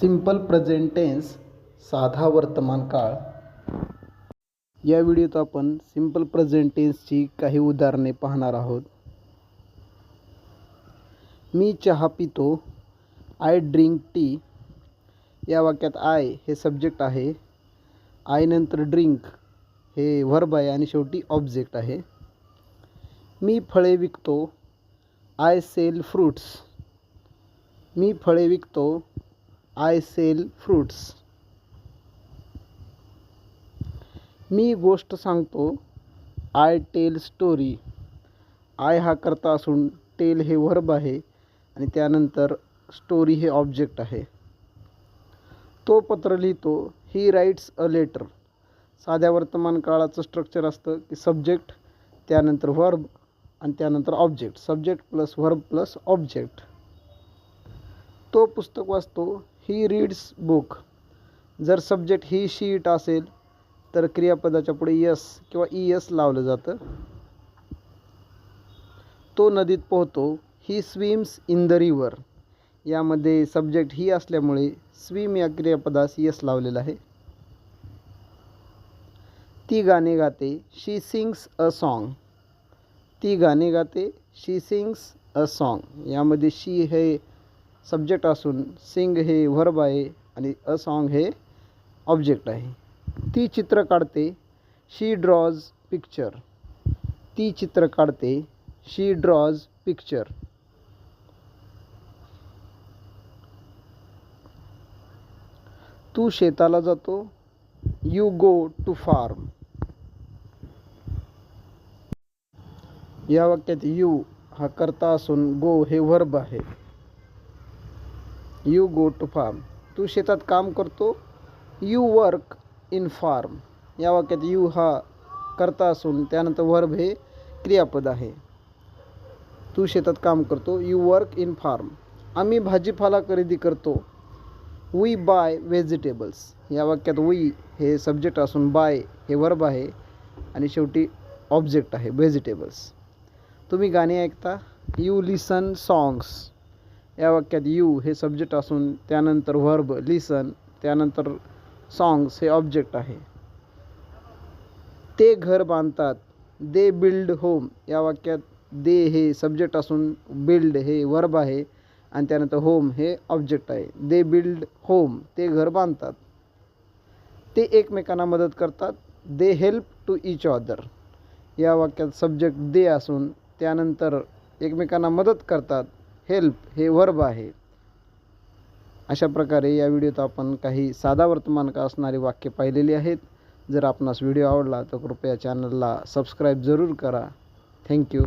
Simple present tense साधा वर्तमान काळ. या व्हिडिओत आपण सिंपल प्रेझेंट टेन्सची काही उदाहरणे पाहणार आहोत. मी चहा पितो आय ड्रिंक टी या वाक्यात आय हे सब्जेक्ट आहे. आय नंतर ड्रिंक हे व्हर्ब आहे आणि शेवटी ऑब्जेक्ट आहे. मी फळे विकतो आय सेल फ्रूट्स मी फळे विकतो आय सेल फ्रूट्स. मी गोष्ट सांगतो आय टेल स्टोरी. आय हा करता असून टेल हे व्हर्ब आहे आणि त्यानंतर स्टोरी हे ऑब्जेक्ट आहे. तो पत्र लिहितो ही राईट्स अ लेटर साध्या वर्तमान काळाचं स्ट्रक्चर असतं की सब्जेक्ट त्यानंतर व्हर्ब आणि त्यानंतर object subject plus verb plus object तो पुस्तक वाचतो ही रीड्स बुक जर सब्जेक्ट ही शी इट असेल तर क्रियापदाच्या पुढे यस किंवा ई एस लावलं जातं. तो नदीत पोहतो. He swims in the river यामध्ये सब्जेक्ट ही असल्यामुळे स्विम या क्रियापदास यस लावलेलं आहे. ती गाणे गाते. शी सिंग्स अ सॉन्ग ती गाणे गाते. शी सिंग्स अ सॉन्ग यामध्ये शी हे सब्जेक्ट असून सिंग हे व्हर्ब आहे आणि अ सॉन्ग हे ऑब्जेक्ट आहे. ती चित्र काढते शी ड्रॉज पिक्चर ती चित्र काढते शी ड्रॉज पिक्चर तू शेताला जातो यू गो टू फार्म या वाक्यात यू हा करता असून गो हे वर्ब आहे. You go to farm. तू शेतात काम करतो यू वर्क इन फार्म. या वाक्यात यू हा करता असून त्यानंतर वर्ब हे क्रियापद आहे. तू शेतात काम करतो यू वर्क इन फार्म. आम्ही भाजीपाला खरेदी करतो. We buy vegetables. या वाक्यात वी हे सब्जेक्ट असून बाय हे वर्ब आहे आणि शेवटी ऑब्जेक्ट आहे व्हेजिटेबल्स. तुम्ही गाणी ऐकता? You listen songs. या वाक्यात यू हे सब्जेक्ट असून त्यानंतर व्हर्ब लिसन त्यानंतर सॉंग्स हे ऑब्जेक्ट आहे. ते घर बांधतात दे बिल्ड होम या वाक्यात दे हे सब्जेक्ट असून बिल्ड हे वर्ब आहे आणि त्यानंतर होम हे ऑब्जेक्ट आहे. दे बिल्ड होम ते घर बांधतात. ते एकमेकांना मदत करतात. They help to each other या वाक्यात सब्जेक्ट दे असून त्यानंतर एकमेकांना मदत करतात. हेल्प हे वर्ब आहे. अशा प्रकारे या व्हिडिओत आपण काही साधा वर्तमान का असणारी वाक्य पाहिलेली आहेत. जर आपणास व्हिडिओ आवडला तर कृपया चॅनलला सबस्क्राईब जरूर करा. थँक्यू